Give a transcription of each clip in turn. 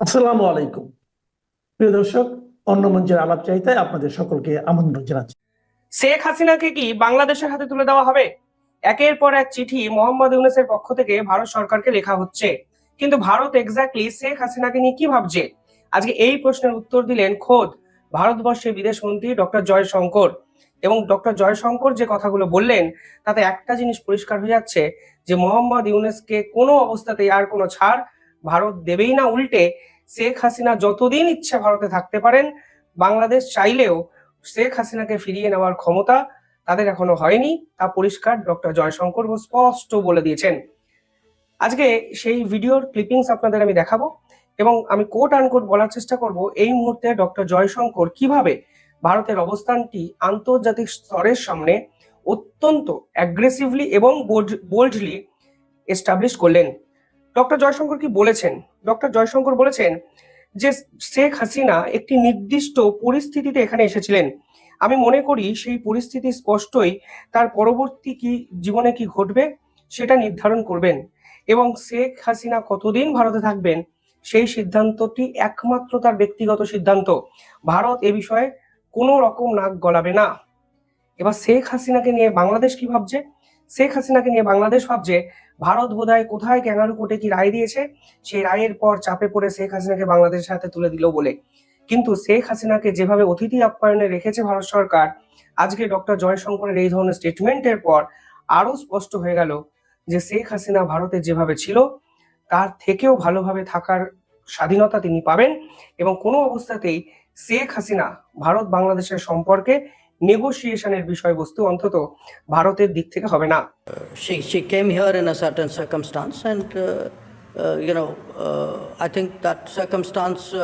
আসসালামু আলাইকুম। প্রিয় দর্শক, অন্য মঞ্চের আলাপ চাইতায় আপনাদের সকলকে আমন্ত্রণ জানাচ্ছি। শেখ হাসিনাকে কি বাংলাদেশের হাতে তুলে দেওয়া হবে? একের পর এক চিঠি মোহাম্মদ ইউনুসের পক্ষ থেকে ভারত সরকারকে লেখা হচ্ছে। কিন্তু ভারত এক্স্যাক্টলি শেখ হাসিনাকে নিয়ে কি ভাবছে? আজকে এই প্রশ্নের উত্তর দিলেন খোদ ভারতবর্ষের বিদেশ মন্ত্রী ডক্টর জয়শঙ্কর। এবং ডক্টর জয়শঙ্কর যে কথাগুলো বললেন, তাতে একটা জিনিস পরিষ্কার হয়ে যাচ্ছে যে মোহাম্মদ ইউনুসকে কোনো অবস্থাতেই আর কোনো ছাড় ভারত দেবেই না উল্টে শেখ হাসিনা যতদিন ইচ্ছে ভারতে থাকতে পারেন, বাংলাদেশ চাইলেও শেখ হাসিনাকে ফিরিয়ে নেওয়ার ক্ষমতা তাদের এখনও হয়নি, তা পরিষ্কার ডক্টর জয়শঙ্কর স্পষ্ট বলে দিয়েছেন। আজকে সেই ভিডিওর ক্লিপিংস আপনাদের আমি দেখাবো এবং আমি কোট আনকোট বলার চেষ্টা করব, এই মুহূর্তে ডক্টর জয়শঙ্কর কীভাবে ভারতের অবস্থানটি আন্তর্জাতিক স্তরের সামনে অত্যন্ত অ্যাগ্রেসিভলি এবং বোল্ডলি এস্টাবলিশ করলেন। ডক্টর জয়শঙ্কর কি বলেছেন? ডক্টর জয়শঙ্কর বলেছেন যে শেখ হাসিনা একটি নির্দিষ্ট পরিস্থিতিতে এখানে এসেছিলেন। আমি মনে করি সেই পরিস্থিতি স্পষ্টই তার পরবর্তী কি জীবনে কি ঘটবে সেটা নির্ধারণ করবেন এবং শেখ হাসিনা কতদিন ভারতে থাকবেন সেই সিদ্ধান্তটি একমাত্র তার ব্যক্তিগত সিদ্ধান্ত। ভারত এ বিষয়ে কোনো রকম নাক গলাবে না। এবার শেখ হাসিনাকে নিয়ে বাংলাদেশ কি ভাবছে? শেখ হাসিনাকে নিয়ে বাংলাদেশ ভাবছে ভারত বোধহয় কোথায় ক্যাঙ্গারু কোর্টে কি রায় দিয়েছে? সেই রায়ের পর চাপে পড়ে শেখ হাসিনাকে বাংলাদেশের হাতে তুলে দিল বলে। কিন্তু শেখ হাসিনাকে যেভাবে অতিথি আপ্যায়নে রেখেছে ভারত সরকার, আজকে ডক্টর জয়শঙ্করের এই ধরনের স্টেটমেন্টের পর আরও স্পষ্ট হয়ে গেল যে শেখ হাসিনা ভারতে যেভাবে ছিল, তার থেকেও ভালোভাবে থাকার স্বাধীনতা তিনি পাবেন এবং কোনো অবস্থাতেই শেখ হাসিনা ভারত বাংলাদেশের সম্পর্কে নেগোসিয়েশনের বিষয়বস্তু অন্তত ভারতের দিক থেকে হবে না she, she came here in a certain circumstance, and uh, uh, you know, uh, I think that circumstance uh,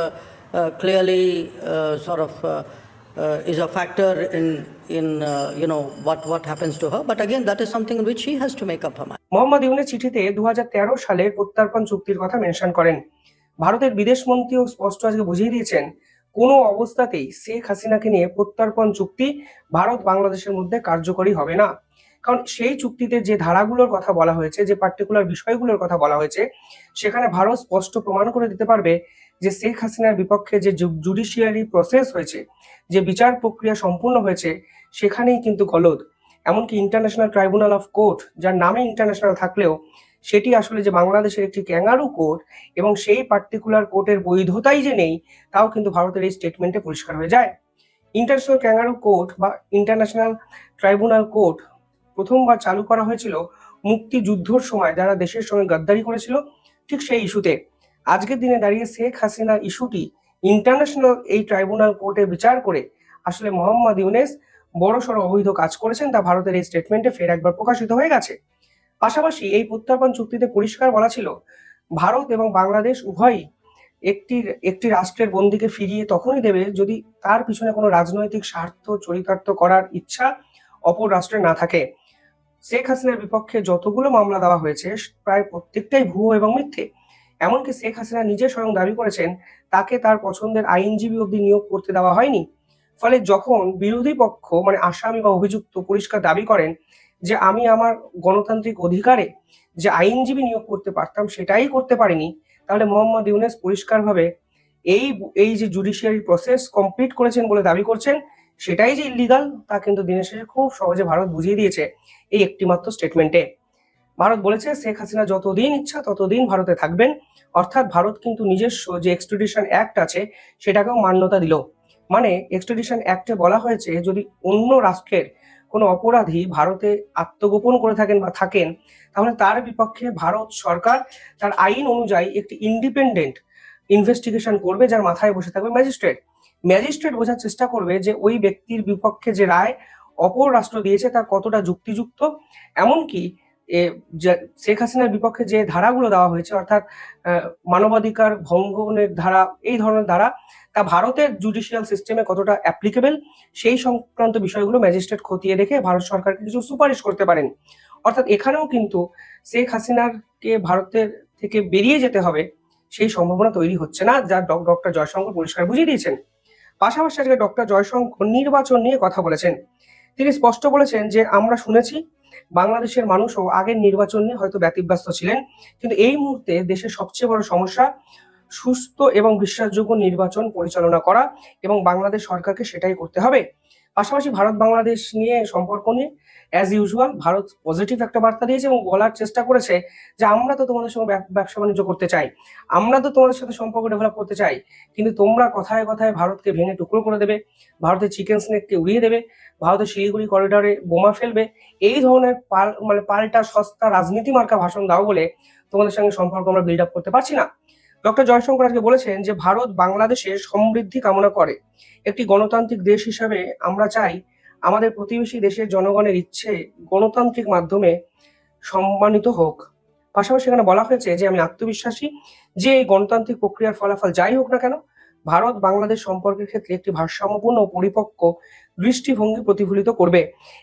uh, clearly uh, sort of uh, uh, is a factor in in uh, you know what what happens to her. But again, that is something in which she has to make up her mind. Mohammad ইউনের চিঠিতে দু সালের প্রত্যর্পণ চুক্তির কথা mention করেন ভারতের বিদেশ মন্ত্রীও স্পষ্ট আজকে বুঝিয়ে দিয়েছেন কোনো অবস্থাতেই শেখ হাসিনাকে নিয়ে প্রত্যর্পণ চুক্তি ভারত বাংলাদেশের মধ্যে কার্যকরী হবে না। কারণ সেই চুক্তিতে যে ধারাগুলোর কথা বলা হয়েছে, যে পার্টিকুলার বিষয়গুলোর কথা বলা হয়েছে, সেখানে ভারত স্পষ্ট প্রমাণ করে দিতে পারবে যে শেখ হাসিনার বিপক্ষে যে জুডিশিয়ারি প্রসেস হয়েছে, যে বিচার প্রক্রিয়া সম্পূর্ণ হয়েছে, সেখানেই কিন্তু গলদ। এমনকি ইন্টারন্যাশনাল ট্রাইব্যুনাল অফ কোর্ট যার নামে ইন্টারন্যাশনাল থাকলেও সেটি আসলে যে বাংলাদেশের একটি ক্যাঙ্গারু কোর্ট এবং সেই পার্টিকুলার কোর্টের বৈধতাই যে নেই, তাও কিন্তু ভারতের এই স্টেটমেন্টে পরিষ্কার হয়ে যায়। ইন্টারন্যাশনাল ক্যাঙ্গারু কোর্ট বা ইন্টারন্যাশনাল ট্রাইব্যুনাল কোর্ট প্রথমবার চালু করা হয়েছিল মুক্তিযুদ্ধর সময়, যারা দেশের সঙ্গে গাদ্দারি করেছিল ঠিক সেই ইস্যুতে। আজকের দিনে দাঁড়িয়ে শেখ হাসিনা ইস্যুটি ইন্টারন্যাশনাল এই ট্রাইব্যুনাল কোর্টে বিচার করে আসলে মোহাম্মদ ইউনেস বড়সড় অবৈধ কাজ করেছেন তা ভারতের এই স্টেটমেন্টে ফের একবার প্রকাশিত হয়ে গেছে। পাশাপাশি এই প্রত্যর্পণ চুক্তিতে পরিষ্কার বলা ছিল, ভারত এবং বাংলাদেশ উভয়ই একটি একটি রাষ্ট্রের বন্দীকে ফিরিয়ে তখনই দেবে যদি তার পিছনে কোনো রাজনৈতিক স্বার্থ চরিতার্থ করার ইচ্ছা অপর রাষ্ট্রে না থাকে। শেখ হাসিনার বিপক্ষে যতগুলো মামলা দেওয়া হয়েছে, প্রায় প্রত্যেকটাই ভুয়ো এবং মিথ্যে। এমনকি শেখ হাসিনা নিজে স্বয়ং দাবি করেছেন, তাকে তার পছন্দের আইনজীবী অবধি নিয়োগ করতে দেওয়া হয়নি। ফলে যখন বিরোধী পক্ষ মানে আসামি বা অভিযুক্ত পরিষ্কার দাবি করেন যে আমি আমার গণতান্ত্রিক অধিকারে যে আইনজীবী নিয়োগ করতে পারতাম, সেটাই করতে পারিনি, তাহলে মোহাম্মদ ইউনেস পরিষ্কারভাবে এই এই যে জুডিশিয়ারি প্রসেস কমপ্লিট করেছেন বলে দাবি করছেন, সেটাই যে ইলিগাল তা কিন্তু দিনের শেষে খুব সহজে ভারত বুঝিয়ে দিয়েছে এই একটিমাত্র স্টেটমেন্টে ভারত বলেছে, শেখ হাসিনা যতদিন ইচ্ছা ততদিন ভারতে থাকবেন, অর্থাৎ ভারত কিন্তু নিজস্ব যে এক্সট্রাডিশন অ্যাক্ট আছে, সেটাকেও মান্যতা দিল। মানে এক্সট্রাডিশন অ্যাক্টে বলা হয়েছে, যদি অন্য রাষ্ট্রের কোনো অপরাধী ভারতে আত্মগোপন করে থাকেন বা থাকেন, তাহলে তার বিপক্ষে ভারত সরকার তার আইন অনুযায়ী একটি ইন্ডিপেন্ডেন্ট ইনভেস্টিগেশন করবে যার মাথায় বসে থাকবে ম্যাজিস্ট্রেট ম্যাজিস্ট্রেট বোঝার চেষ্টা করবে যে ওই ব্যক্তির বিপক্ষে যে রায় অপর রাষ্ট্র দিয়েছে তা কতটা যুক্তিযুক্ত। এমনকি শেখ হাসিনার বিপক্ষে যে ধারাগুলো দেওয়া হয়েছে, অর্থাৎ মানবাধিকার ভঙ্গনের ধারা, এই ধরনের ধারা, তা ভারতের জুডিশিয়াল সিস্টেমে কতটা অ্যাপ্লিকেবল সেই সংক্রান্ত বিষয়গুলো ম্যাজিস্ট্রেট খতিয়ে দেখে ভারত সরকারকে কিছু সুপারিশ করতে পারেন। অর্থাৎ এখানেও কিন্তু শেখ হাসিনার কে ভারতের থেকে বেরিয়ে যেতে হবে, সেই সম্ভাবনা তৈরি হচ্ছে না, যা ডক্টর জয়শঙ্কর পরিষ্কার বুঝিয়ে দিয়েছেন। পাশাপাশি আজকে ডক্টর জয়শঙ্কর নির্বাচন নিয়ে কথা বলেছেন। তিনি স্পষ্ট বলেছেন যে, আমরা শুনেছি বাংলাদেশের মানুষও আগের নির্বাচন নিয়ে হয়তো ব্যতিব্যস্ত ছিলেন। কিন্তু এই মুহূর্তে দেশের সবচেয়ে বড় সমস্যা সুস্থ এবং বিশ্বাসযোগ্য নির্বাচন পরিচালনা করা এবং বাংলাদেশ সরকারকে সেটাই করতে হবে। পাশাপাশি ভারত বাংলাদেশ নিয়ে সম্পর্ক নিয়ে অ্যাজ ইউজুয়াল ভারত পজিটিভ একটা বার্তা দিয়েছে এবং বলার চেষ্টা করেছে যে আমরা তো তোমাদের সঙ্গে ব্যব- ব্যবসা বাণিজ্য করতে চাই। আমরা তো তোমাদের সাথে সম্পর্ক ডেভেলপ করতে চাই, কিন্তু তোমরা কথায় কথায় ভারতকে ভেঙে টুকরো করে দেবে, ভারতের চিকেন স্নেককে উড়িয়ে দেবে, ভারতের শিলিগুড়ি করিডোরে বোমা ফেলবে, এই ধরনের পাল মানে পাল্টা সস্তা রাজনীতি মার্কা ভাষণ দাও বলে তোমাদের সঙ্গে সম্পর্ক আমরা বিল্ড আপ করতে পারছি না। ডক্টর জয়শঙ্কর আজকে বলেছেন যে ভারত বাংলাদেশের সমৃদ্ধি কামনা করে। একটি গণতান্ত্রিক দেশ হিসাবে আমরা চাই আমাদের প্রতিবেশী দেশের জনগণের ইচ্ছে গণতান্ত্রিক মাধ্যমে সম্মানিত হোক। পাশাপাশি এখানে বলা হয়েছে যে, আমি আত্মবিশ্বাসী, যে এই গণতান্ত্রিক প্রক্রিয়ার ফলাফল যাই হোক না কেন ভারত বাংলাদেশ সম্পর্কের ক্ষেত্রে একটি ভারসাম্যপূর্ণ পরিপক্ক দৃষ্টিভঙ্গি প্রতিফলিত করবে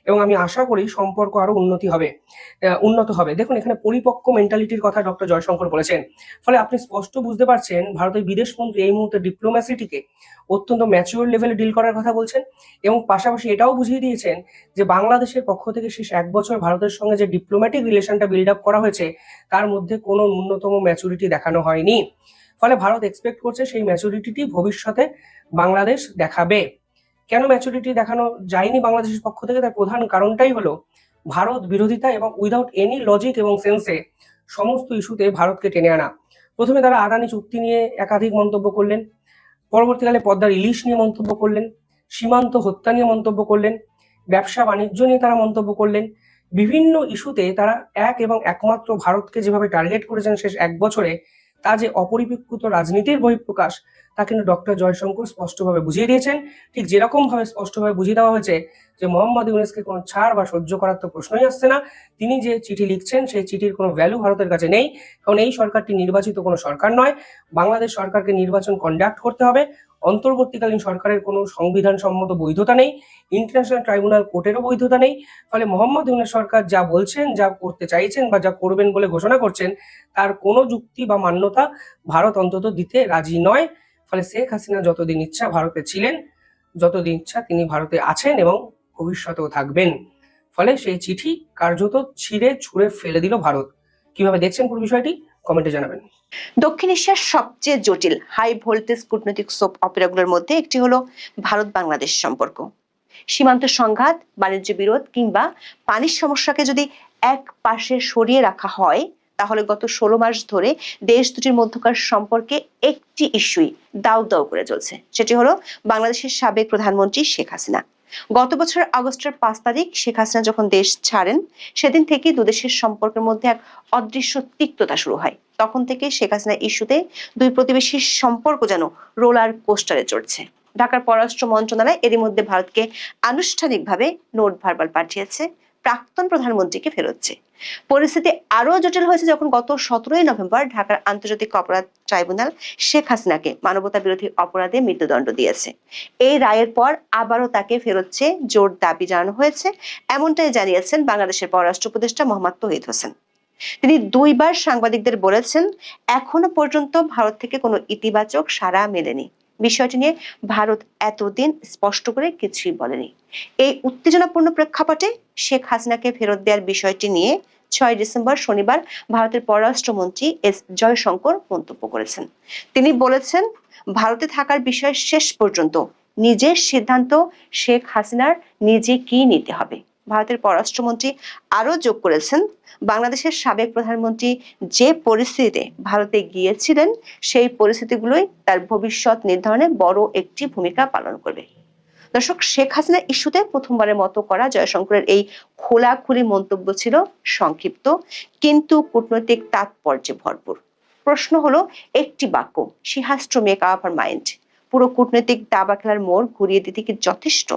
এবং আমি আশা করি সম্পর্ক আরও উন্নতি হবে উন্নত হবে। দেখুন, এখানে পরিপক্ক মেন্টালিটির কথা ডক্টর জয়শঙ্কর বলেছেন। ফলে আপনি স্পষ্ট বুঝতে পারছেন ভারতের বিদেশ মন্ত্রী এই মুহূর্তে ডিপ্লোম্যাসিটিকে অত্যন্ত ম্যাচিওর লেভেলে ডিল করার কথা বলছেন এবং পাশাপাশি এটাও বুঝিয়ে দিয়েছেন যে বাংলাদেশের পক্ষ থেকে শেষ এক বছর ভারতের সঙ্গে যে ডিপ্লোম্যাটিক রিলেশনটা বিল্ড আপ করা হয়েছে, তার মধ্যে কোনো ন্যূনতম ম্যাচুরিটি দেখানো হয়নি। ফলে ভারত এক্সপেক্ট করছে সেই ম্যাচুরিটিটি ভবিষ্যতে বাংলাদেশ দেখাবে। কেন ম্যাচুরিটি দেখানো যায়নি বাংলাদেশের পক্ষ থেকে? তার প্রধান কারণটাই হলো ভারত বিরোধিতা এবং উইদাউট এনি লজিক এবং সেন্সে সমস্ত ইস্যুতে ভারতকে টেনে আনা। প্রথমে তারা আদানি চুক্তি নিয়ে একাধিক মন্তব্য করলেন, পরবর্তীকালে পদ্মার ইলিশ নিয়ে মন্তব্য করলেন, সীমান্ত হত্যা নিয়ে মন্তব্য করলেন, ব্যবসা বাণিজ্য নিয়ে তারা মন্তব্য করলেন। বিভিন্ন ইস্যুতে তারা এক এবং একমাত্র ভারতকে যেভাবে টার্গেট করেছেন শেষ এক বছরে তা যে অপরিপেক্ষিত রাজনীতির বহিঃপ্রকাশ, তা কিন্তু ডক্টর জয়শঙ্কর স্পষ্টভাবে বুঝিয়ে দিয়েছেন। ঠিক যেরকম ভাবে স্পষ্টভাবে বুঝিয়ে দেওয়া হয়েছে যে মোহাম্মদ ইউনেসকে কোনো ছাড় বা সহ্য করার তো প্রশ্নই আসছে না। তিনি যে চিঠি লিখছেন, সেই চিঠির কোনো ভ্যালু ভারতের কাছে নেই। কারণ এই সরকারটি নির্বাচিত কোনো সরকার নয়। বাংলাদেশ সরকারকে নির্বাচন কন্ডাক্ট করতে হবে। অন্তর্বর্তীকালীন সরকারের কোনো সংবিধান সম্মত বৈধতা নেই ইন্টারন্যাশনাল ট্রাইব্যুনাল কোর্টেরও বৈধতা নেই, ফলে মোহাম্মদ ইউনুস সরকার যা বলছেন, যা করতে চাইছেন বা যা করবেন বলে ঘোষণা করছেন, তার কোনো যুক্তি বা মান্যতা ভারত অন্তত দিতে রাজি নয়। ফলে শেখ হাসিনা যতদিন ইচ্ছা ভারতে ছিলেন, যতদিন ইচ্ছা তিনি ভারতে আছেন এবং ভবিষ্যতেও থাকবেন। ফলে সেই চিঠি কার্যত ছিঁড়ে ছুঁড়ে ফেলে দিল ভারত। কীভাবে দেখছেন পুরো বিষয়টি? কমেন্টে জানাবেন। দক্ষিণ এশিয়ার সবচেয়ে জটিল হাই ভোল্টেজ কূটনৈতিক সোপ অপেরাগুলোর মধ্যে একটি হলো ভারত বাংলাদেশ সম্পর্ক। সীমান্ত সংঘাত, বাণিজ্য বিরোধ কিংবা পানির সমস্যাকে যদি এক পাশে সরিয়ে রাখা হয়, তাহলে গত ষোলো মাস ধরে দেশ দুটির মধ্যকার সম্পর্কে একটি ইস্যুই দাউ দাউ করে চলছে। সেটি হলো বাংলাদেশের সাবেক প্রধানমন্ত্রী শেখ হাসিনা। গত বছর আগস্টের পাঁচ তারিখ শেখ হাসিনা যখন দেশ ছাড়েন, সেদিন থেকে দুদেশের সম্পর্কের মধ্যে এক অদৃশ্য তিক্ততা শুরু হয়। তখন থেকে শেখ হাসিনা ইস্যুতে দুই প্রতিবেশীর সম্পর্ক যেন রোলার কোস্টারে চড়ছে। ঢাকার পররাষ্ট্র মন্ত্রণালয় এরই মধ্যে ভারতকে আনুষ্ঠানিকভাবে নোট ভার্বাল পাঠিয়েছে। প্রাক্তন প্রধানমন্ত্রীকে ফেরোচ্ছে। পরিস্থিতি আরও জটিল হয়েছে যখন গত সতেরোই নভেম্বর ঢাকার আন্তর্জাতিক অপরাধ ট্রাইব্যুনাল শেখ হাসিনাকে মানবতা বিরোধী অপরাধে মৃত্যুদণ্ড দিয়েছে। এই রায়ের পর আবারও তাকে ফেরোচ্ছে জোর দাবি জানানো হয়েছে, এমনটাই জানিয়েছেন বাংলাদেশের পররাষ্ট্র উপদেষ্টা মোহাম্মদ তহিদ হোসেন। তিনি দুইবার সাংবাদিকদের বলেছেন, এখনও পর্যন্ত ভারত থেকে কোনো ইতিবাচক সাড়া মেলেনি। বিষয়টি নিয়ে ভারত এতদিন স্পষ্ট করে কিছুই বলেনি। এই উত্তেজনাপূর্ণ প্রেক্ষাপটে শেখ হাসিনাকে ফেরত দেওয়ার বিষয়টি নিয়ে ছয় ডিসেম্বর শনিবার ভারতের পররাষ্ট্রমন্ত্রী এস জয়শঙ্কর মন্তব্য করেছেন। তিনি বলেছেন, ভারতে থাকার বিষয় শেষ পর্যন্ত নিজের সিদ্ধান্ত শেখ হাসিনার নিজে কি নিতে হবে? ভারতের পররাষ্ট্রমন্ত্রী আরও যোগ করেছেন। বাংলাদেশের সাবেক প্রধানমন্ত্রী যে পরিস্থিতিতে ভারতে গিয়েছিলেন, সেই পরিস্থিতিগুলোই তার ভবিষ্যৎ নির্ধারণে বড় একটি ভূমিকা পালন করবে। দর্শক, শেখ হাসিনা ইস্যুতে প্রথমবারের মতো করা জয়শঙ্করের এই খোলাখুলি মন্তব্য ছিল সংক্ষিপ্ত, কিন্তু কূটনৈতিক তাৎপর্যে ভরপুর। প্রশ্ন হলো, একটি বাক্য টু মেক আওয়ার মাইন্ড, পুরো কূটনৈতিক দাবা খেলার মোড় ঘুরিয়ে দিতে কি যথেষ্ট?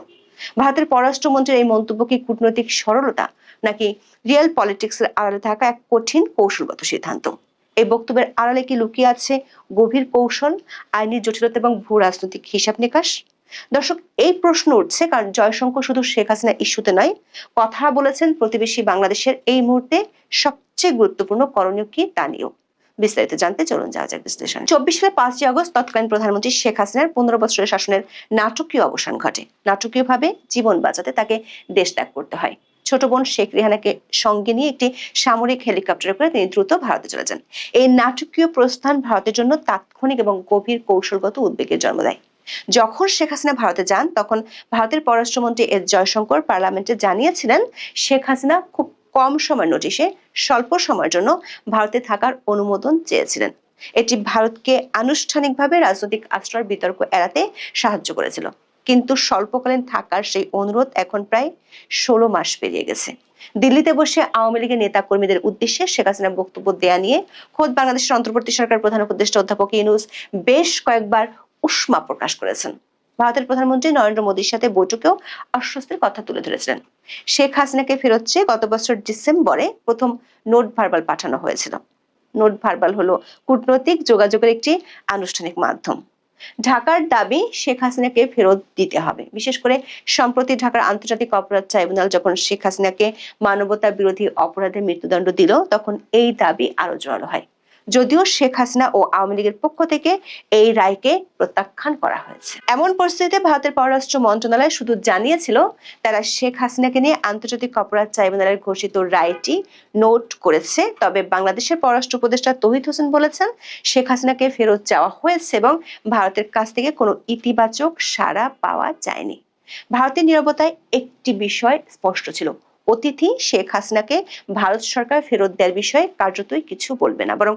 ভারতের পররাষ্ট্রমন্ত্রীর এই মন্তব্য কি কূটনৈতিক সরলতা নাকি রিয়েল পলিটিক্সের আড়ালে থাকা এক কঠিন কৌশলগত সিদ্ধান্ত? এই বক্তব্যের আড়ালে কি লুকিয়ে আছে গভীর কৌশল, আইনি জটিলতা এবং ভূ রাজনৈতিক হিসাব নিকাশ? দর্শক, এই প্রশ্ন উঠছে কারণ জয়শঙ্কর শুধু শেখ হাসিনা ইস্যুতে নয়, কথা বলেছেন প্রতিবেশী বাংলাদেশের এই মুহূর্তে সবচেয়ে গুরুত্বপূর্ণ করণীয় কি তা নিয়েও। বিস্তারিত জানতে চলুন যাওয়া যাক বিশ্লেষণ। চব্বিশ পাঁচই আগস্ট তৎকালীন প্রধানমন্ত্রী শেখ হাসিনার পনেরো বছরের শাসনের নাটকীয় অবসান ঘটে। নাটকীয়ভাবে জীবন বাঁচাতে তাকে দেশ ত্যাগ করতে হয়। ছোট বোন শেখ রেহানাকে সঙ্গে নিয়ে একটি সামরিক হেলিকপ্টারে করে তিনি দ্রুত ভারতে চলে যান। এই নাটকীয় প্রস্থান ভারতের জন্য তাৎক্ষণিক এবং গভীর কৌশলগত উদ্বেগের জন্ম দেয়। যখন শেখ হাসিনা ভারতে যান, তখন ভারতের পররাষ্ট্রমন্ত্রী এস জয়শঙ্কর পার্লামেন্টে জানিয়েছিলেন, শেখ হাসিনা খুব কম সময় নোটিশে স্বল্প সময়ের জন্য ভারতে থাকার অনুমোদন চেয়েছিলেন। এটি ভারতকে আনুষ্ঠানিকভাবে রাজনৈতিক আশ্রয়ের বিতর্ক এড়াতে সাহায্য করেছিল। কিন্তু স্বল্পকালীন থাকার সেই অনুরোধ এখন প্রায় ষোলো মাস পেরিয়ে গেছে। দিল্লিতে বসে আওয়ামী লীগের নেতা কর্মীদের উদ্দেশ্যে শেখ হাসিনা বক্তব্য দেয়া নিয়ে খোদ বাংলাদেশের অন্তর্বর্তী সরকার প্রধান উপদেষ্টা অধ্যাপক ইউনুস বেশ কয়েকবার উষ্মা প্রকাশ করেছেন। ভারতের প্রধানমন্ত্রী নরেন্দ্র মোদীর সাথে বৈঠকেও অস্বস্তির কথা তুলে ধরেছিলেন। শেখ হাসিনাকে ফেরত গত বছর ডিসেম্বরে প্রথম নোট ভার্বাল পাঠানো হয়েছিল। নোট ভার্বাল হলো কূটনৈতিক যোগাযোগের একটি আনুষ্ঠানিক মাধ্যম। ঢাকার দাবি, শেখ হাসিনাকে ফেরত দিতে হবে। বিশেষ করে সম্প্রতি ঢাকার আন্তর্জাতিক অপরাধ ট্রাইব্যুনাল যখন শেখ হাসিনাকে মানবতা বিরোধী অপরাধে মৃত্যুদণ্ড দিল, তখন এই দাবি আরও জোরালো হয়। যদিও শেখ হাসিনা ও আওয়ামী লীগের পক্ষ থেকে এই রায়কে প্রত্যাখ্যান করা হয়েছে। এমন পরিস্থিতিতে ভারতের পররাষ্ট্র মন্ত্রণালয় শুধু জানিয়েছিল, তারা শেখ হাসিনাকে নিয়ে আন্তর্জাতিক অপরাধ ট্রাইব্যুনালের ঘোষিত রায়টি নোট করেছে। তবে বাংলাদেশের পররাষ্ট্র উপদেষ্টা তহিদ হোসেন বলেছেন, শেখ হাসিনাকে ফেরত চাওয়া হয়েছে এবং ভারতের কাছ থেকে কোনো ইতিবাচক সাড়া পাওয়া যায়নি। ভারতের নিরাপত্তায় একটি বিষয় স্পষ্ট ছিল অতিথি শেখ হাসিনাকে ভারত সরকার ফেরত দেওয়ার বিষয়ে কার্যতই কিছু বলবে না, বরং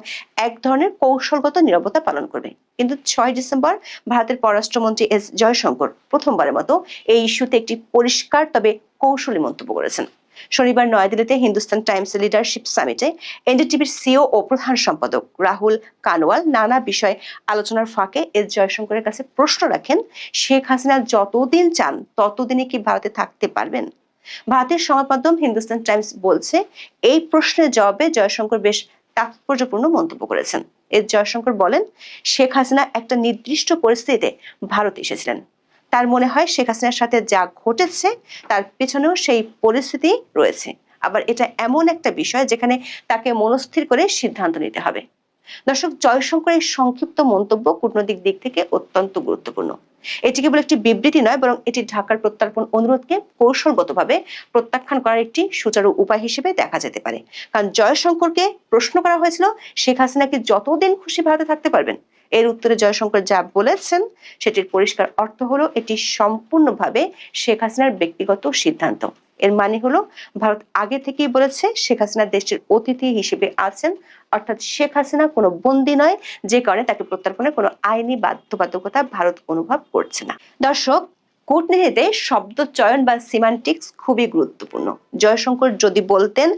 এক ধরনের কৌশলগত নিরাপত্তা পালন করবে। কিন্তু ছয় ডিসেম্বর ভারতের পররাষ্ট্রমন্ত্রী এস জয়শঙ্কর প্রথমবারের মতো এই ইস্যুতে একটি পরিষ্কার তবে কৌশলী মন্তব্য করেছেন। শনিবার নয়াদিল্লিতে হিন্দুস্তান টাইমস লিডারশিপ সামিটে এনডিটিভির সিও ও প্রধান সম্পাদক রাহুল কানওয়াল নানা বিষয়ে আলোচনার ফাঁকে এস জয়শঙ্করের কাছে প্রশ্ন রাখেন, শেখ হাসিনা যতদিন চান ততদিনই কি ভারতে থাকতে পারবেন? ভারতের সংবাদ মাধ্যম হিন্দুস্তান টাইমস বলছে, এই প্রশ্নের জবাবে জয়শঙ্কর বেশ তাৎপর্যপূর্ণ মন্তব্য করেছেন। এর জয়শঙ্কর বলেন, শেখ হাসিনা একটা নির্দিষ্ট পরিস্থিতিতে ভারত এসেছিলেন। তার মনে হয় শেখ হাসিনার সাথে যা ঘটেছে, তার পেছনেও সেই পরিস্থিতি রয়েছে। আবার এটা এমন একটা বিষয় যেখানে তাকে মনস্থির করে সিদ্ধান্ত নিতে হবে। দর্শক, জয়শঙ্করের সংক্ষিপ্ত মন্তব্য কূটনৈতিক দিক থেকে অত্যন্ত গুরুত্বপূর্ণ। এটি কেবল একটি বিবৃতি নয়, বরং এটি ঢাকার প্রত্যর্পণ অনুরোধকে কৌশলগতভাবে প্রত্যাখ্যান করার একটি সুচারু উপায় হিসেবে দেখা যেতে পারে। কারণ জয়শঙ্করকে প্রশ্ন করা হয়েছিল, শেখ হাসিনা কি যতদিন খুশি ভারতে থাকতে পারবেন? এর উত্তরে জয়শঙ্কর যা বলেছেন, সেটির পরিষ্কার অর্থ হলো এটি সম্পূর্ণভাবে শেখ হাসিনার ব্যক্তিগত সিদ্ধান্ত। এর মানে হলো ভারত আগে থেকেই বলেছে শেখ হাসিনা দেশটির অতিথি হিসেবে আছেন। অর্থাৎ শেখ হাসিনা কোনো বন্দি নয়, যে কারণে তাকে প্রত্যর্পণের কোনো আইনি বাধ্যবাধকতা ভারত অনুভব করছে না। দর্শক কূটনীতিতে শব্দ চয়ন বা সিমান্টিক্স খুবই গুরুত্বপূর্ণ। জয়শঙ্কর যদি বলতেন,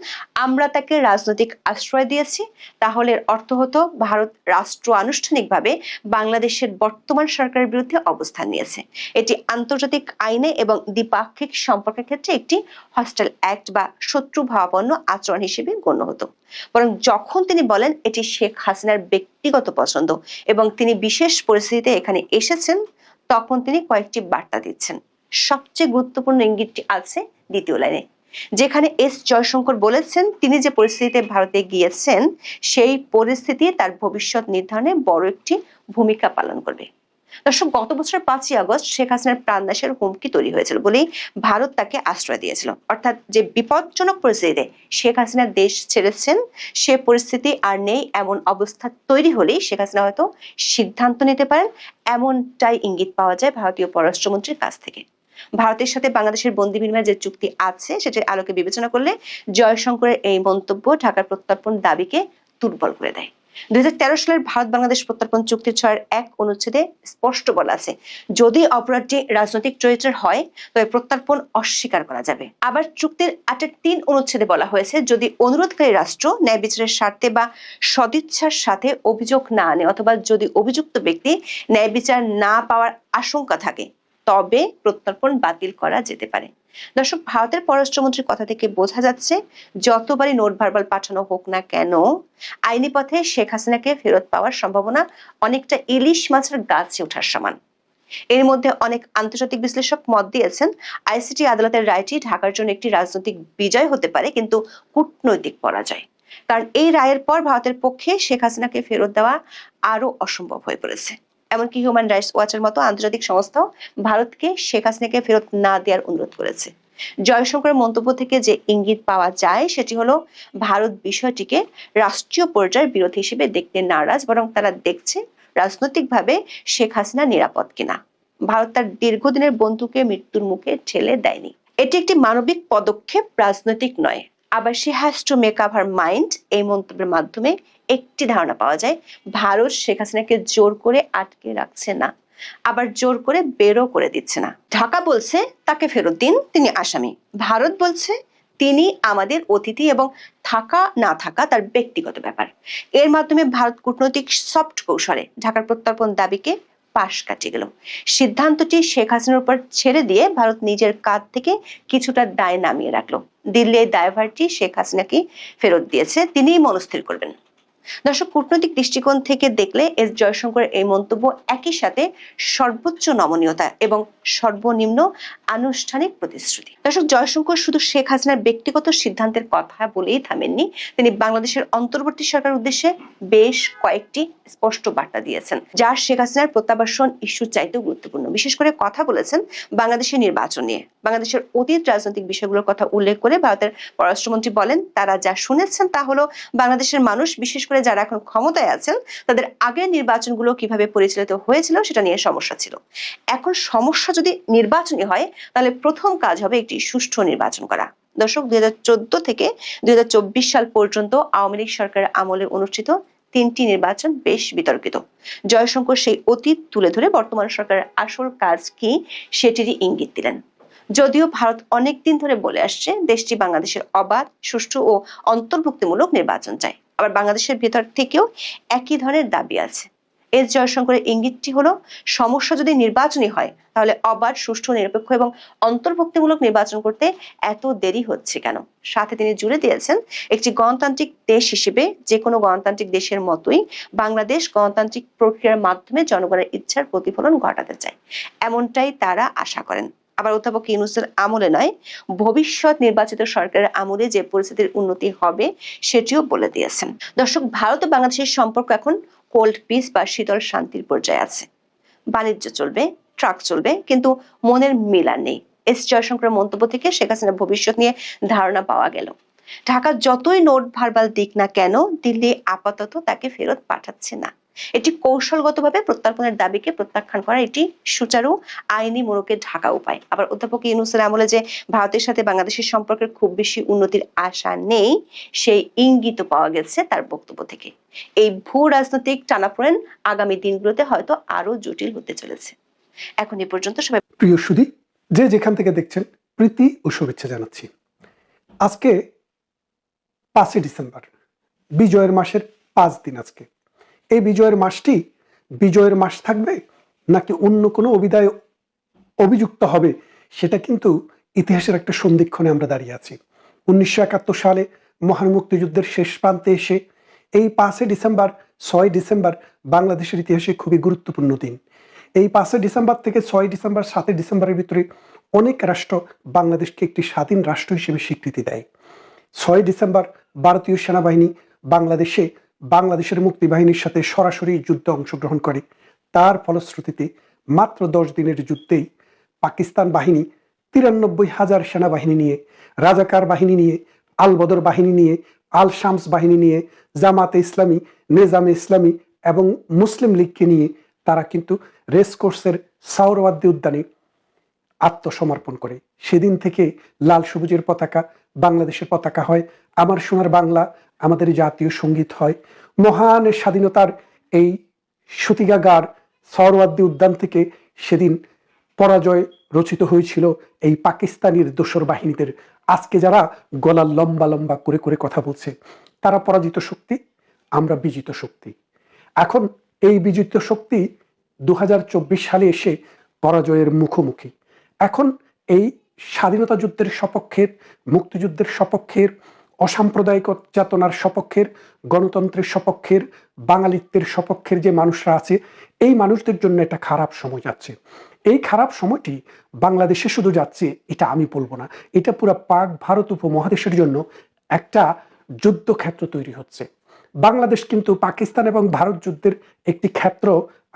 আমরা তাকে রাজনৈতিক আশ্রয় দিয়েছি, তাহলে অর্থ হতো ভারত রাষ্ট্র আনুষ্ঠানিকভাবে বাংলাদেশের বর্তমান সরকারের বিরুদ্ধে অবস্থান নিয়েছে। এটি আন্তর্জাতিক আইনে এবং দ্বিপাক্ষিক সম্পর্কের ক্ষেত্রে একটি হস্টেল অ্যাক্ট বা শত্রু ভাবাপন্ন আচরণ হিসেবে গণ্য হতো। বরং যখন তিনি বলেন, এটি শেখ হাসিনার ব্যক্তিগত পছন্দ এবং তিনি বিশেষ পরিস্থিতিতে এখানে এসেছেন তখন তিনি কয়েকটি বার্তা দিচ্ছেন। সবচেয়ে গুরুত্বপূর্ণ ইঙ্গিতটি আছে দ্বিতীয় লাইনে। যেখানে এস জয়শঙ্কর বলেছেন, তিনি যে পরিস্থিতিতে ভারতে গিয়েছেন, সেই পরিস্থিতি তার ভবিষ্যৎ নির্ধারণে বড় একটি ভূমিকা পালন করবে। দর্শক, গত বছর পাঁচই আগস্ট শেখ হাসিনার প্রাণনাশের হুমকি তৈরি হয়েছিল বলেই ভারত তাকে আশ্রয় দিয়েছিল। অর্থাৎ যে বিপজ্জনক পরিস্থিতিতে শেখ হাসিনা দেশ ছেড়েছেন, সে পরিস্থিতি আর নেই, এমন অবস্থা তৈরি হলেই শেখ হাসিনা হয়তো সিদ্ধান্ত নিতে পারেন। এমনটাই ইঙ্গিত পাওয়া যায় ভারতীয় পররাষ্ট্রমন্ত্রীর কাছ থেকে। ভারতের সাথে বাংলাদেশের বন্দি বিনিময়ের যে চুক্তি আছে, সেটির আলোকে বিবেচনা করলে জয়শঙ্করের এই মন্তব্য ঢাকার প্রত্যর্পণ দাবিকে দুর্বল করে দেয়। দুই সালের ভারত বাংলাদেশ প্রত্যর্পণ চুক্তির ছয়ের এক অনুচ্ছেদে স্পষ্ট বলা আছে, যদি অপরাধটি রাজনৈতিক চরিত্রের হয়, তবে প্রত্যর্পণ অস্বীকার করা যাবে। আবার চুক্তির আটের তিন অনুচ্ছেদে বলা হয়েছে, যদি অনুরোধকারী রাষ্ট্র ন্যায় বিচারের স্বার্থে বা সদিচ্ছার সাথে অভিযোগ না আনে অথবা যদি অভিযুক্ত ব্যক্তি ন্যায় বিচার না পাওয়ার আশঙ্কা থাকে তবে প্রত্যর্পণ বাতিল করা যেতে পারে। দর্শক, ভারতের পররাষ্ট্রমন্ত্রীর কথা থেকে বোঝা যাচ্ছে, যতবারই নোট ভার্বাল পাঠানো হোক না কেন, আইনি পথে শেখ হাসিনাকে ফেরত পাওয়ার সম্ভাবনা অনেকটা ইলিশ মাছের গাছে ওঠার সমান। এর মধ্যে অনেক আন্তর্জাতিক বিশ্লেষক মত দিয়েছেন, আইসিটি আদালতের রায়টি ঢাকার জন্য একটি রাজনৈতিক বিজয় হতে পারে, কিন্তু কূটনৈতিক পরাজয়। কারণ এই রায়ের পর ভারতের পক্ষে শেখ হাসিনাকে ফেরত দেওয়া আরও অসম্ভব হয়ে পড়েছে। এমনকি হিউম্যান রাইটস ওয়াচের মতো আন্তর্জাতিক সংস্থাও ভারতকে শেখ হাসিনাকে ফেরত না দেওয়ার অনুরোধ করেছে। জয়শঙ্করের মন্তব্য থেকে যে ইঙ্গিত পাওয়া যায়, সেটি হলো ভারত বিষয়টিকে রাষ্ট্রীয় পর্যায়ের বিরোধী হিসেবে দেখতে নারাজ, বরং তারা দেখছে রাজনৈতিকভাবে শেখ হাসিনা নিরাপদ কিনা। ভারত তার দীর্ঘদিনের বন্ধুকে মৃত্যুর মুখে ঠেলে দেয়নি। এটি একটি মানবিক পদক্ষেপ, রাজনৈতিক নয়। আবার সে has to make up her mind এই মন্তব্যের মাধ্যমে একটি ধারণা পাওয়া যায়, ভারত শেখ হাসিনাকে জোর করে আটকে রাখছে না, আবার জোর করে বেরো করে দিচ্ছে না। ঢাকা বলছে, তাকে ফেরত দিন, তিনি আসামি। ভারত বলছে, তিনি আমাদের অতিথি এবং থাকা না থাকা তার ব্যক্তিগত ব্যাপার। এর মাধ্যমে ভারত কূটনৈতিক সফট কৌশলে ঢাকার প্রত্যর্পণ দাবিকে পাশ কাটিয়ে গেল। সিদ্ধান্তটি শেখ হাসিনার উপর ছেড়ে দিয়ে ভারত নিজের কাঁধ থেকে কিছুটা দায় নামিয়ে রাখল। দিল্লির দায়ভারটি শেখ হাসিনাকে ফেরত দিয়েছে, তিনিই মনস্থির করবেন। দর্শক, কূটনৈতিক দৃষ্টিকোণ থেকে দেখলে এস জয়শঙ্করের এই মন্তব্য একই সাথে সর্বোচ্চ নমনীয়তা এবং সর্বনিম্ন আনুষ্ঠানিক প্রতিশ্রুতি। দর্শক, জয়শঙ্কর শুধু শেখ হাসিনার ব্যক্তিগত সিদ্ধান্তের কথা বলেই থামেননি, তিনি বাংলাদেশের অন্তর্বর্তী সরকার উদ্দেশ্যে বেশ কয়েকটি স্পষ্ট বার্তা দিয়েছেন, যা শেখ হাসিনার প্রত্যাবাসন ইস্যু চাইতেও গুরুত্বপূর্ণ। বিশেষ করে কথা বলেছেন বাংলাদেশের নির্বাচন নিয়ে। বাংলাদেশের অতীত রাজনৈতিক বিষয়গুলোর কথা উল্লেখ করে ভারতের পররাষ্ট্রমন্ত্রী বলেন, তারা যা শুনেছেন তা হলো বাংলাদেশের মানুষ, বিশেষ করে যারা এখন ক্ষমতায় আছেন, তাদের আগের নির্বাচনগুলো কীভাবে পরিচালিত হয়েছিল সেটা নিয়ে সমস্যা ছিল। এখন সমস্যা যদি নির্বাচনী হয়, তাহলে প্রথম কাজ হবে একটি সুষ্ঠু নির্বাচন করা। দর্শক, দুই থেকে দুই সাল পর্যন্ত আওয়ামী লীগ সরকারের আমলে অনুষ্ঠিত তিনটি নির্বাচন বেশ বিতর্কিত। জয়শঙ্কর সেই অতীত তুলে ধরে বর্তমান সরকারের আসল কাজ কি সেটিরই ইঙ্গিত দিলেন। যদিও ভারত অনেক দিন ধরে বলে আসছে, দেশটি বাংলাদেশের অবাধ, সুষ্ঠু ও অন্তর্ভুক্তিমূলক নির্বাচন চায়। আবার বাংলাদেশের ভেতর থেকেও একই ধরনের দাবি আছে। এস জয়শঙ্করের ইঙ্গিতটি হলো, সমস্যা যদি নির্বাচনী হয়, তাহলে অবাধ সুষ্ঠু, নিরপেক্ষ এবং অন্তর্ভুক্তিমূলক নির্বাচন করতে এত দেরি হচ্ছে কেন? সাথে তিনি জুড়ে দিয়েছেন, একটি গণতান্ত্রিক দেশ হিসেবে যে কোনো গণতান্ত্রিক দেশের মতোই বাংলাদেশ গণতান্ত্রিক প্রক্রিয়ার মাধ্যমে জনগণের ইচ্ছার প্রতিফলন ঘটাতে চায়। এমনটাই তারা আশা করেন। আবার অধ্যাপক ইউনুসের আমলে নয়, ভবিষ্যৎ নির্বাচিত সরকারের আমলে যে পরিস্থিতির উন্নতি হবে সেটিও বলে দিয়েছেন। দর্শক, ভারত ও বাংলাদেশের সম্পর্ক এখন কোল্ড পিস বা শীতল শান্তির পর্যায়ে আছে। বাণিজ্য চলবে, ট্রাক চলবে, কিন্তু মনের মিল নেই। এস জয়শঙ্করের মন্তব্য থেকে শেখ হাসিনার ভবিষ্যৎ নিয়ে ধারণা পাওয়া গেল। ঢাকা যতই নোট, ভারবাল দিক না কেন, দিল্লি আপাতত তাকে ফেরত পাঠাচ্ছে না। এটি কৌশলগতভাবে প্রত্যর্পণের দাবিকে প্রত্যাখ্যান করা এটি সুচারু, আইনি মোড়কে ঢাকা উপায়। আবার অধ্যাপক ইউনুসের আমলে যে ভারতের সাথে বাংলাদেশের সম্পর্কের খুব বেশি উন্নতির আশা নেই, সেই ইঙ্গিত পাওয়া গেছে তার বক্তব্য থেকে। এই ভূ রাজনৈতিক টানাপোড়েন আগামী দিনগুলোতে হয়তো আরও জটিল হতে চলেছে। এখন এ পর্যন্ত সবাই প্রিয় সুদী যে যেখান থেকে দেখছেন, প্রীতি ও শুভেচ্ছা জানাচ্ছি। আজকে পাঁচই ডিসেম্বর, বিজয়ের মাসের পাঁচ দিন আজকে। এই বিজয়ের মাসটি বিজয়ের মাস থাকবে নাকি অন্য কোনো অভিদায় অভিযুক্ত হবে সেটা কিন্তু ইতিহাসের একটা সন্ধিক্ষণে আমরা দাঁড়িয়ে আছি। উনিশশো একাত্তর সালে মহান মুক্তিযুদ্ধের শেষ প্রান্তে এসে এই পাঁচই ডিসেম্বর, ছয় ডিসেম্বর বাংলাদেশের ইতিহাসে খুবই গুরুত্বপূর্ণ দিন। এই পাঁচই ডিসেম্বর থেকে ছয় ডিসেম্বর, সাতই ডিসেম্বরের ভিতরে অনেক রাষ্ট্র বাংলাদেশকে একটি স্বাধীন রাষ্ট্র হিসেবে স্বীকৃতি দেয়। ছয় ডিসেম্বর ভারতীয় সেনাবাহিনী বাংলাদেশে বাংলাদেশের মুক্তিবাহিনীর সাথে সরাসরি যুদ্ধে অংশগ্রহণ করে। তার ফলশ্রুতিতে মাত্র দশ দিনের যুদ্ধেই পাকিস্তান বাহিনী তিরানব্বই হাজার সেনাবাহিনী নিয়ে, রাজাকার বাহিনী নিয়ে আল বদর বাহিনী নিয়ে আল শামস বাহিনী নিয়ে, জামাতে ইসলামী, নেজামে ইসলামী এবং মুসলিম লীগকে নিয়ে তারা কিন্তু রেস কোর্সের সাউরওয়াদ্দি উদ্যানে আত্মসমর্পণ করে। সেদিন থেকে লাল সবুজের পতাকা বাংলাদেশের পতাকা হয়। আমার সোনার বাংলা আমাদের জাতীয় সংগীত হয়। মহান স্বাধীনতার এই সুতিগাগার সরওয়াদ্দি উদ্যান থেকে সেদিন পরাজয় রচিত হয়েছিল এই পাকিস্তানির দোসর বাহিনীদের। আজকে যারা গলা লম্বা লম্বা করে করে কথা বলছে, তারা পরাজিত শক্তি, আমরা বিজিত শক্তি। এখন এই বিজিত শক্তি দু হাজার চব্বিশ সালে এসে পরাজয়ের মুখোমুখি। এখন এই স্বাধীনতা যুদ্ধের সপক্ষের, মুক্তিযুদ্ধের সপক্ষের অসাম্প্রদায়িক চেতনার সপক্ষের, গণতন্ত্রের সপক্ষের, বাঙালিত্বের সপক্ষের যে মানুষরা আছে, এই মানুষদের জন্য একটা খারাপ সময় যাচ্ছে। এই খারাপ সময়টি বাংলাদেশে শুধু যাচ্ছে, এটা আমি বলব না। এটা পুরো পাক ভারত উপমহাদেশের জন্য একটা যুদ্ধক্ষেত্র তৈরি হচ্ছে। বাংলাদেশ কিন্তু পাকিস্তান এবং ভারত যুদ্ধের একটি ক্ষেত্র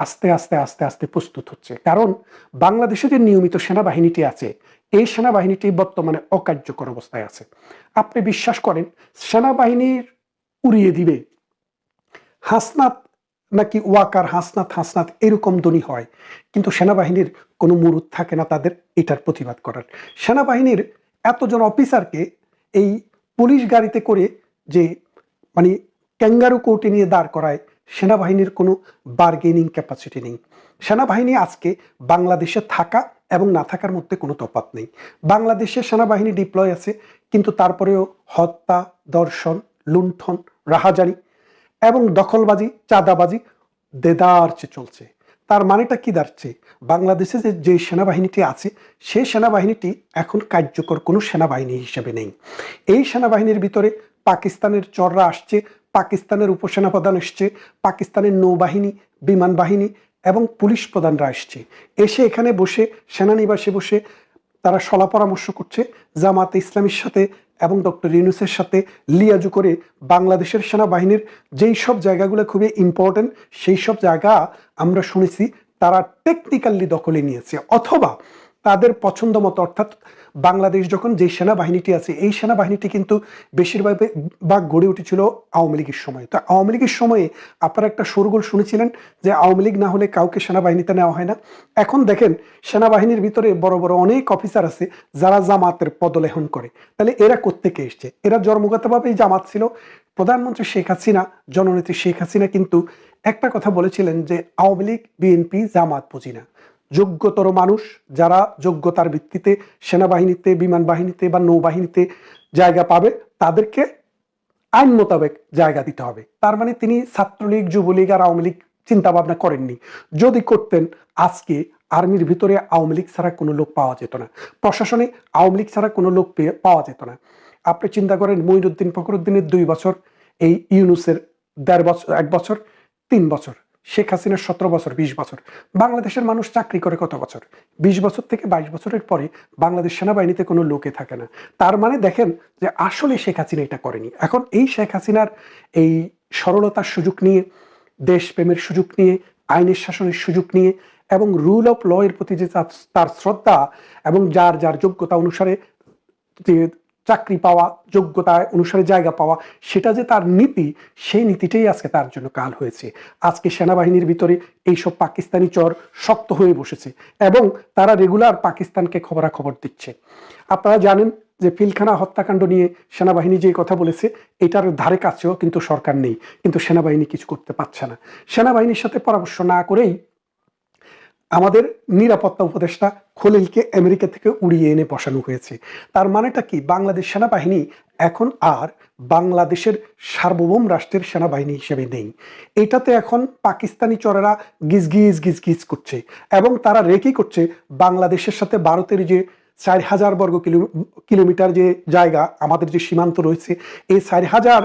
আস্তে আস্তে আস্তে আস্তে প্রস্তুত হচ্ছে। কারণ বাংলাদেশে যে নিয়মিত সেনাবাহিনীটি আছে, এই সেনাবাহিনীটি বর্তমানে অকার্যকর অবস্থায় আছে। আপনি বিশ্বাস করেন, সেনাবাহিনীর উড়িয়ে দিবে? হাসনাত নাকি ওয়াকার হাসনাত হাসনাত এরকম ধ্বনি হয়, কিন্তু সেনাবাহিনীর কোনো মুরুদ থাকে না তাদের, এটার প্রতিবাদ করার। সেনাবাহিনীর এতজন অফিসারকে এই পুলিশ গাড়িতে করে যে মানে ক্যাঙ্গারু কোর্টে নিয়ে দাঁড় করায় সেনাবাহিনীর কোনো বার্গেনিং ক্যাপাসিটি নেই। সেনাবাহিনী আজকে বাংলাদেশে থাকা এবং না থাকার মধ্যে কোনো তফাত নেই। বাংলাদেশে সেনাবাহিনী ডিপ্লয় আছে, কিন্তু তারপরেও হত্যা, দর্শন, লুণ্ঠন, রাহাজারি এবং দখলবাজি, চাঁদাবাজি দেদারচে চলছে। তার মানেটা কি দাঁড়ছে? বাংলাদেশে যে যে সেনাবাহিনীটি আছে সেই সেনাবাহিনীটি এখন কার্যকর কোনো সেনাবাহিনী হিসেবে নেই। এই সেনাবাহিনীর ভিতরে পাকিস্তানের চররা আসছে পাকিস্তানের উপসেনাপ্রধান এসছে, পাকিস্তানের নৌবাহিনী, বিমান বাহিনী এবং পুলিশ প্রধানরা আসছে এসে এখানে বসে, সেনানিবাসে বসে তারা সলা পরামর্শ করছে জামাতে ইসলামীর সাথে এবং ডক্টর ইউনুসের সাথে লিয়াজু করে বাংলাদেশের সেনাবাহিনীর যেই সব জায়গাগুলো খুবই ইম্পর্টেন্ট সেই সব জায়গা আমরা শুনেছি, তারা টেকনিক্যালি দখলে নিয়েছে। অথবা তাদের পছন্দ মতো অর্থাৎ বাংলাদেশ যখন যে সেনাবাহিনীটি আছে, এই সেনাবাহিনীটি কিন্তু বেশিরভাগ ভাগ গড়ে উঠেছিল আওয়ামী লীগের সময়। তো আওয়ামী লীগের সময়ে আপনারা একটা সরগোল শুনেছিলেন যে আওয়ামী লীগ না হলে কাউকে সেনাবাহিনীতে নেওয়া হয় না। এখন দেখেন সেনাবাহিনীর ভিতরে বড় বড় অনেক অফিসার আছে যারা জামাতের পদলেহন করে। তাহলে এরা কোত্থেকে এসছে? এরা জন্মগতভাবেই জামাত ছিল। প্রধানমন্ত্রী শেখ হাসিনা, জননেত্রী শেখ হাসিনা কিন্তু একটা কথা বলেছিলেন যে আওয়ামী লীগ, বিএনপি, জামাত বুঝি না। যোগ্যতর মানুষ যারা যোগ্যতার ভিত্তিতে সেনাবাহিনীতে বিমান বাহিনীতে বা নৌবাহিনীতে জায়গা পাবে, তাদেরকে আইন মোতাবেক জায়গা দিতে হবে। তার মানে তিনি ছাত্রলীগ, যুবলীগ আর আওয়ামী লীগ চিন্তা ভাবনা করেননি। যদি করতেন, আজকে আর্মির ভিতরে আওয়ামী লীগ ছাড়া কোনো লোক পাওয়া যেত না। প্রশাসনে আওয়ামী লীগ ছাড়া কোনো লোক পাওয়া যেত না। আপনি চিন্তা করেন, মঈনুদ্দিন ফখরুদ্দিনের দুই বছর, এই ইউনুসের দেড় বছর এক বছর, তিন বছর। শেখ হাসিনার সতেরো বছর, বিশ বছর। বাংলাদেশের মানুষ চাকরি করে কত বছর? বিশ বছর থেকে বাইশ বছরের পরে বাংলাদেশ সেনাবাহিনীতে কোনো লোকে থাকে না। তার মানে দেখেন যে আসলে শেখ হাসিনা এটা করেনি। এখন এই শেখ হাসিনার এই সরলতার সুযোগ নিয়ে, দেশপ্রেমের সুযোগ নিয়ে, আইনের শাসনের সুযোগ নিয়ে এবং রুল অফ ল এর প্রতি যে তার- শ্রদ্ধা এবং যার যার যোগ্যতা অনুসারে যে চাকরি পাওয়া যোগ্যতা অনুসারে জায়গা পাওয়া, সেটা যে তার নীতি, সেই নীতিটাই আজকে তার জন্য কাল হয়েছে। আজকে সেনাবাহিনীর ভিতরে এইসব পাকিস্তানি চর শক্ত হয়ে বসেছে এবং তারা রেগুলার পাকিস্তানকে খবরাখবর দিচ্ছে। আপনারা জানেন যে পিলখানা হত্যাকাণ্ড নিয়ে সেনাবাহিনী যে কথা বলেছে, এটার ধারে কাছেও কিন্তু সরকার নেই, কিন্তু সেনাবাহিনী কিছু করতে পারছে না। সেনাবাহিনীর সাথে পরামর্শ না করেই আমাদের নিরাপত্তা উপদেষ্টা খলিলকে আমেরিকা থেকে উড়িয়ে এনে বসানো হয়েছে। তার মানেটা কি? বাংলাদেশ সেনাবাহিনী এখন আর বাংলাদেশের সার্বভৌম রাষ্ট্রের সেনাবাহিনী হিসেবে নেই। এটাতে এখন পাকিস্তানি চরেরা গিজ গিজ গিজ গিজ করছে এবং তারা রেকি করছে বাংলাদেশের সাথে ভারতের যে চার হাজার বর্গ কিলো, কিলোমিটার যে জায়গা, আমাদের যে সীমান্ত রয়েছে, এই চার হাজার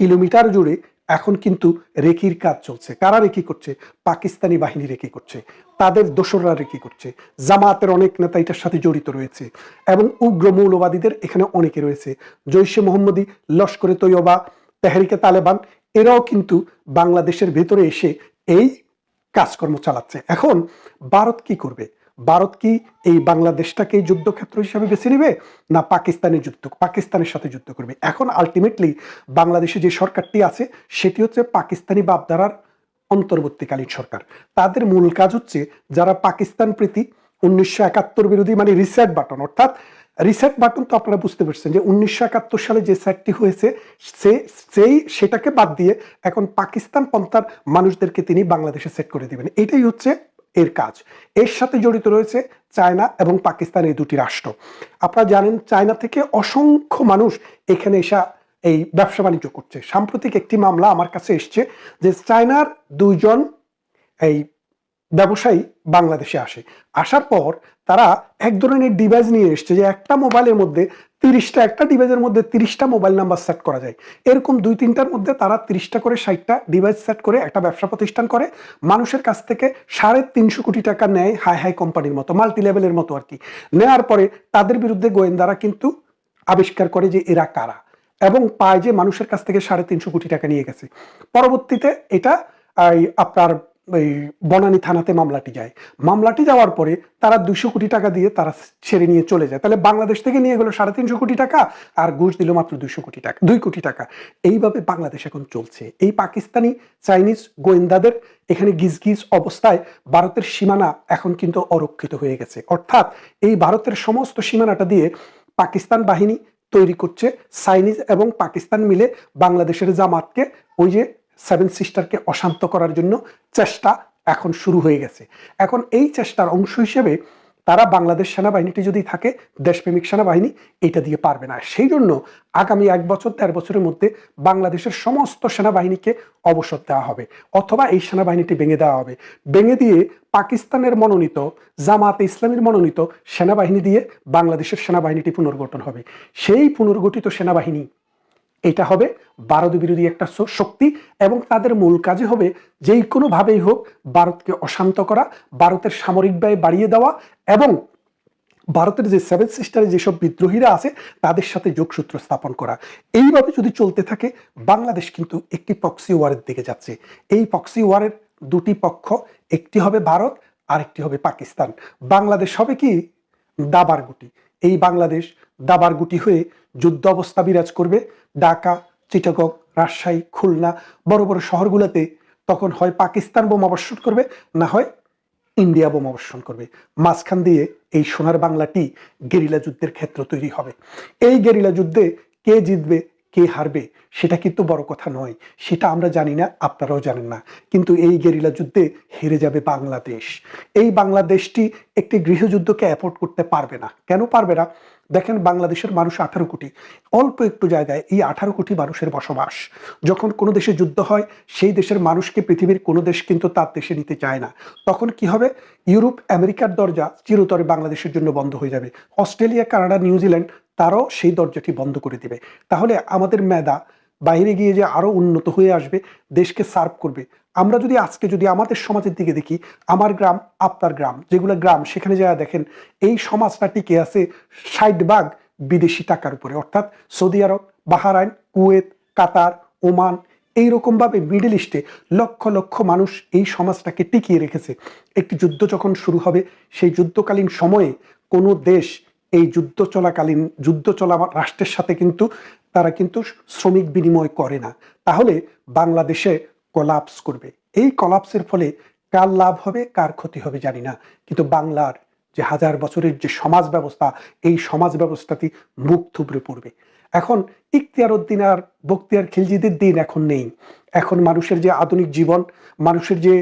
কিলোমিটার জুড়ে এখন কিন্তু রেকির কাজ চলছে। কারা রেকি করছে? পাকিস্তানি বাহিনী রেকি করছে। তাদের দোসররা রেকি করছে। জামাতের অনেক নেতা এটার সাথে জড়িত রয়েছে এবং উগ্র মৌলবাদীদের এখানে অনেকে রয়েছে। জৈশে মোহাম্মদী, লস্করে তৈয়বা, তেহরিকে তালেবান, এরাও কিন্তু বাংলাদেশের ভেতরে এসে এই কাজকর্ম চালাচ্ছে। এখন ভারত কি করবে? ভারত কি এই বাংলাদেশটাকে যুদ্ধক্ষেত্র হিসাবে বেছে নেবে, না পাকিস্তানের যুদ্ধ, পাকিস্তানের সাথে যুদ্ধ করবে? এখন আলটিমেটলি বাংলাদেশে যে সরকারটি আছে, সেটি হচ্ছে পাকিস্তানি বাপধারার অন্তর্বর্তীকালীন সরকার। তাদের মূল কাজ হচ্ছে যারা পাকিস্তান প্রীতি উনিশশো একাত্তর বিরোধী মানে রিসেট বাটন অর্থাৎ রিসেট বাটন তো আপনারা বুঝতে পারছেন যে উনিশশো একাত্তর সালে যে সেটটি হয়েছে, সে, সেই, সেটাকে বাদ দিয়ে এখন পাকিস্তান পন্থার মানুষদেরকে তিনি বাংলাদেশে সেট করে দিবেন। এটাই হচ্ছে এর কাজ। এর সাথে জড়িত রয়েছে চায়না এবং পাকিস্তান এই দুটি রাষ্ট্র। আপনারা জানেন চায়না থেকে অসংখ্য মানুষ এখানে এসা এই ব্যবসা বাণিজ্য করছে। সাম্প্রতিক একটি মামলা আমার কাছে এসছে যে চায়নার দুইজন এই ব্যবসায়ী বাংলাদেশে আসে। আসার পর তারা এক ধরনের ডিভাইস নিয়ে এসছে যে একটা মোবাইলের মধ্যে তিরিশটা, একটা ডিভাইসের মধ্যে তিরিশটা মোবাইল নাম্বার সেট করা যায়। এরকম দুই তিনটার মধ্যে তারা তিরিশটা করে, ষাটটা ডিভাইস সেট করে একটা ব্যবসা প্রতিষ্ঠান করে। মানুষের কাছ থেকে সাড়ে তিনশো কোটি টাকা নেয় হাই হাই কোম্পানির মতো মাল্টি লেভেলের মতো আর কি। নেওয়ার পরে তাদের বিরুদ্ধে গোয়েন্দারা কিন্তু আবিষ্কার করে যে এরা কারা এবং পায় যে মানুষের কাছ থেকে সাড়ে তিনশো কোটি টাকা নিয়ে গেছে। পরবর্তীতে এটা আপনার এই বনানী থানাতে মামলাটি যায়। মামলাটি যাওয়ার পরে তারা দুশো কোটি টাকা দিয়ে তারা ছেড়ে নিয়ে চলে যায়। তাহলে বাংলাদেশ থেকে নিয়ে গেলো সাড়ে তিনশো কোটি টাকা আর ঘুষ দিল মাত্র দুশো কোটি টাকা, দুই কোটি টাকা। এইভাবে বাংলাদেশ এখন চলছে। এই পাকিস্তানি চাইনিজ গোয়েন্দাদের এখানে গিজ গিজ অবস্থায় ভারতের সীমানা এখন কিন্তু অরক্ষিত হয়ে গেছে। অর্থাৎ এই ভারতের সমস্ত সীমানাটা দিয়ে পাকিস্তান বাহিনী তৈরি করছে চাইনিজ এবং পাকিস্তান মিলে বাংলাদেশের জামাতকে ওই যে সেভেন সিস্টারকে অশান্ত করার জন্য চেষ্টা এখন শুরু হয়ে গেছে। এখন এই চেষ্টার অংশ হিসেবে তারা বাংলাদেশ সেনাবাহিনীটি যদি থাকে, দেশপ্রেমিক সেনাবাহিনী, এটা দিয়ে পারবে না। সেই জন্য আগামী এক বছর, দেড় বছরের মধ্যে বাংলাদেশের সমস্ত সেনাবাহিনীকে অবসর দেওয়া হবে, অথবা এই সেনাবাহিনীটি ভেঙে দেওয়া হবে। ভেঙে দিয়ে পাকিস্তানের মনোনীত, জামাতে ইসলামের মনোনীত সেনাবাহিনী দিয়ে বাংলাদেশের সেনাবাহিনীটি পুনর্গঠন হবে। সেই পুনর্গঠিত সেনাবাহিনী এটা হবে ভারত বিরোধী একটা শক্তি এবং তাদের মূল কাজে হবে যেই কোনোভাবেই হোক ভারতকে অশান্ত করা, ভারতের সামরিক ব্যয় বাড়িয়ে দেওয়া এবং ভারতের যে সেভেন সিস্টারে যেসব বিদ্রোহীরা আছে তাদের সাথে যোগসূত্র স্থাপন করা। এইভাবে যদি চলতে থাকে, বাংলাদেশ কিন্তু একটি পক্সি ওয়ারের দিকে যাচ্ছে। এই পক্সি ওয়ারের দুটি পক্ষ, একটি হবে ভারত, আরেকটি হবে পাকিস্তান। বাংলাদেশ হবে কি? দাবার গুটি। এই বাংলাদেশ দাবার গুটি হয়ে যুদ্ধ অবস্থা বিরাজ করবে। ঢাকা, চিটাগং, রাজশাহী, খুলনা, বড় বড় শহরগুলোতে তখন হয় পাকিস্তান বোমা বর্ষণ করবে, না হয় ইন্ডিয়া বোমা বর্ষণ করবে। মাঝখান দিয়ে এই সোনার বাংলাটি গেরিলা যুদ্ধের ক্ষেত্র তৈরি হবে। এই গেরিলা যুদ্ধে কে জিতবে, কে হারবে, সেটা কিন্তু বড় কথা নয়। সেটা আমরা জানি না, আপনারাও জানেন না। কিন্তু এই গেরিলা যুদ্ধে হেরে যাবে বাংলাদেশ। এই বাংলাদেশটি একটি গৃহযুদ্ধকে অ্যাফোর্ড করতে পারবে না। কেন পারবে না? দেখেন বাংলাদেশের মানুষ আঠারো কোটি। অল্প একটু জায়গায় এই আঠারো কোটি মানুষের বসবাস। যখন কোনো দেশে যুদ্ধ হয়, সেই দেশের মানুষকে পৃথিবীর কোনো দেশ কিন্তু তার দেশে নিতে চায় না। তখন কি হবে? ইউরোপ, আমেরিকার দরজা চিরতরে বাংলাদেশের জন্য বন্ধ হয়ে যাবে। অস্ট্রেলিয়া, কানাডা নিউজিল্যান্ড তারাও সেই দরজাটি বন্ধ করে দিবে। তাহলে আমাদের মেধা বাইরে গিয়ে যে আরও উন্নত হয়ে আসবে, দেশকে সার্ভ করবে আমরা যদি আজকে যদি আমাদের সমাজের দিকে দেখি, আমার গ্রাম, আপনার গ্রাম, যেগুলো গ্রাম, সেখানে যারা দেখেন, এই সমাজটা টিকে আছে ষাট ভাগ বিদেশি টাকার উপরে। অর্থাৎ Saudi Arab, Bahrain, Kuwait, Qatar, Oman, এইরকমভাবে মিডল ইস্টে লক্ষ লক্ষ মানুষ এই সমাজটাকে টিকিয়ে রেখেছে। একটি যুদ্ধ যখন শুরু হবে, সেই যুদ্ধকালীন সময়ে কোনো দেশ এই যুদ্ধ চলাকালীন, যুদ্ধ চলা রাষ্ট্রের সাথে কিন্তু, তারা কিন্তু শ্রমিক বিনিময় করে না। তাহলে বাংলাদেশে কলাপস করবে। এই কলাপসের ফলে কার লাভ হবে, কার ক্ষতি হবে জানি না। কিন্তু বাংলার যে হাজার বছরের যে সমাজ ব্যবস্থা, এই সমাজ ব্যবস্থাটি মুখ থুবড়ে পড়বে। এখন ইখতিয়ার উদ্দিন আর বক্তিয়ার খিলজিদের দিন এখন নেই। এখন মানুষের যে আধুনিক জীবন, মানুষের যে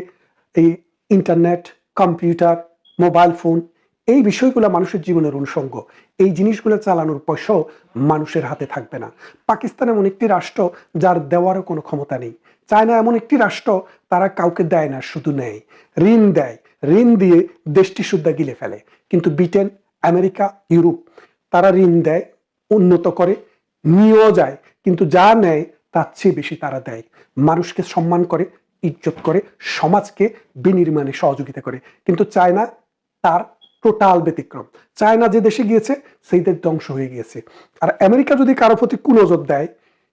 এই ইন্টারনেট কম্পিউটার মোবাইল ফোন এই বিষয়গুলো মানুষের জীবনের অনুষঙ্গ। এই জিনিসগুলো চালানোর পয়সাও মানুষের হাতে থাকবে না। পাকিস্তান এমন একটি রাষ্ট্র যার দেওয়ারও কোনো ক্ষমতা নেই। চায়না এমন একটি রাষ্ট্র, তারা কাউকে দেয় না, শুধু নেয়। ঋণ দেয়। ঋণ দিয়ে দেশটি শুদ্ধা গিলে ফেলে। কিন্তু ব্রিটেন, আমেরিকা, ইউরোপ, তারা ঋণ দেয়, উন্নত করে, নিয়েও যায়। কিন্তু যা নেয়, তার চেয়ে বেশি তারা দেয়। মানুষকে সম্মান করে, ইজ্জত করে, সমাজকে বিনির্মাণে সহযোগিতা করে। কিন্তু চায়না তার টোটাল ব্যতিক্রম। চায়না যে দেশে গিয়েছে, সেই দেশ ধ্বংস হয়ে গিয়েছে। আর আমেরিকা যদি কারও প্রতি কুনজর দেয়,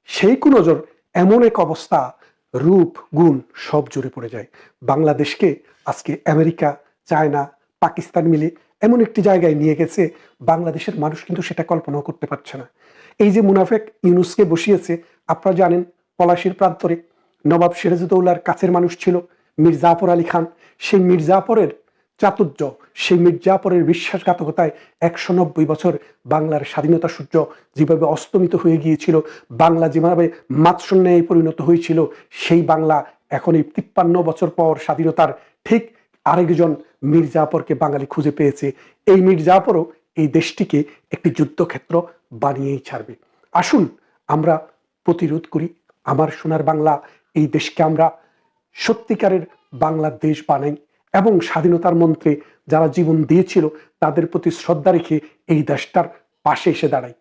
সেই কুনজর এমন এক অবস্থা রূপ, গুণ সব জুড়ে পড়ে যায়। বাংলাদেশকে আজকে আমেরিকা, চায়না, পাকিস্তান মিলে এমন একটি জায়গায় নিয়ে গেছে, বাংলাদেশের মানুষ কিন্তু সেটা কল্পনাও করতে পারছে না। এই যে মুনাফেক ইউনুসকে বসিয়েছে, আপনারা জানেন, পলাশির প্রান্তরে নবাব সিরাজউদ্দৌলার কাছের মানুষ ছিল, মির্জাফর জাফর আলী খান। সেই মীর জাফরের চাতুর্য। সেই মির্জাপরের বিশ্বাসঘাতকতায় একশো নব্বই বছর বাংলার স্বাধীনতা সূর্য যেভাবে অস্তমিত হয়ে গিয়েছিল, বাংলা যেভাবে মাৎসন্যায় পরিণত হয়েছিল, সেই বাংলা এখন এই তিপ্পান্ন বছর পর স্বাধীনতার ঠিক আরেকজন মির্জাফরকে বাঙালি খুঁজে পেয়েছে। এই মির্জাফরও এই দেশটিকে একটি যুদ্ধক্ষেত্র বানিয়েই ছাড়বে। আসুন আমরা প্রতিরোধ করি, আমার সোনার বাংলা, এই দেশকে আমরা সত্যিকারের বাংলাদেশ বানাই। এবং স্বাধীনতার মন্ত্রে যারা জীবন দিয়েছিল, তাদের প্রতি শ্রদ্ধা রেখে এই দেশটার পাশে এসে দাঁড়ায়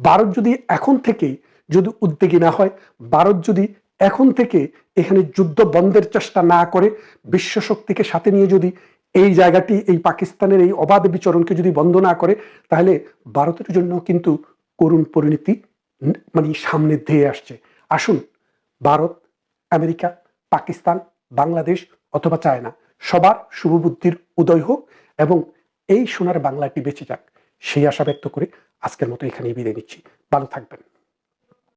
ভারত যদি এখন থেকেই যদি উদ্যোগী না হয়, ভারত যদি এখন থেকে এখানে যুদ্ধ বন্ধের চেষ্টা না করে বিশ্ব শক্তিকে সাথে নিয়ে যদি এই জায়গাটি, এই পাকিস্তানের এই অবাধ বিচরণকে যদি বন্ধ না করে, তাহলে ভারতের জন্য কিন্তু করুণ পরিণতি মানে সামনে ধেয়ে আসছে। আসুন, ভারত, আমেরিকা, পাকিস্তান, বাংলাদেশ অথবা চায়না সবার শুভবুদ্ধির উদয় হোক এবং এই সোনার বাংলাটি বেঁচে যাক। সেই আশা ব্যক্ত করে আজকের মতো এখানেই বিদায় নিচ্ছি। ভালো থাকবেন।